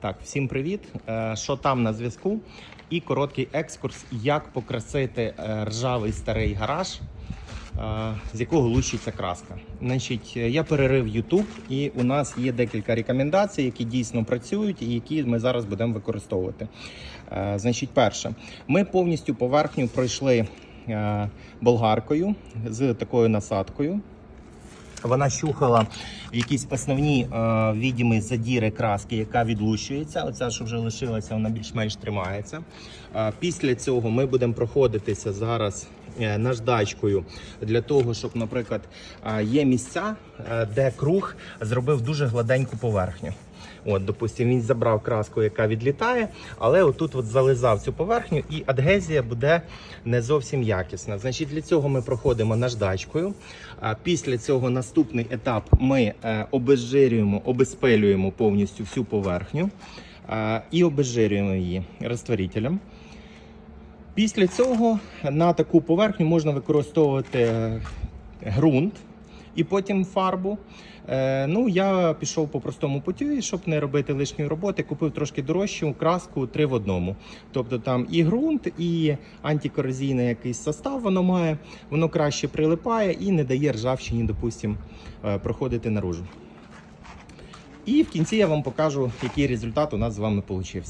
Так, всім привіт. Е, Що там на зв'язку? І короткий екскурс, як покрасити е, ржавий старий гараж, е, з якого лущиться краска. Значить, я перерив YouTube, і у нас є декілька рекомендацій, які дійсно працюють і які ми зараз будемо використовувати. Значить, перше, ми повністю поверхню пройшли болгаркою з такою насадкою. Вона щухала якісь основні е, відімі задіри краски, яка відлущується. Оця, що вже лишилася, вона більш-менш тримається. Е, після цього ми будемо проходитися зараз наждачкою для того, щоб, наприклад, е, є місця, е, де круг зробив дуже гладеньку поверхню. От, допустимо, він забрав краску, яка відлітає, але отут от зализав цю поверхню, і адгезія буде не зовсім якісна. Значить, для цього ми проходимо наждачкою. Після цього наступний етап ми е, обезжирюємо, обезпилюємо повністю всю поверхню е, і обезжирюємо її розтворителем. Після цього на таку поверхню можна використовувати е, ґрунт і потім фарбу. Е, ну, я пішов по простому путю, щоб не робити лишньої роботи, купив трошки дорожчу краску 3 в одному. Тобто там і ґрунт, і антикорозійний якийсь состав воно має, воно краще прилипає і не дає ржавчині, допустим, е, проходити наружу. І в кінці я вам покажу, який результат у нас з вами вийшов.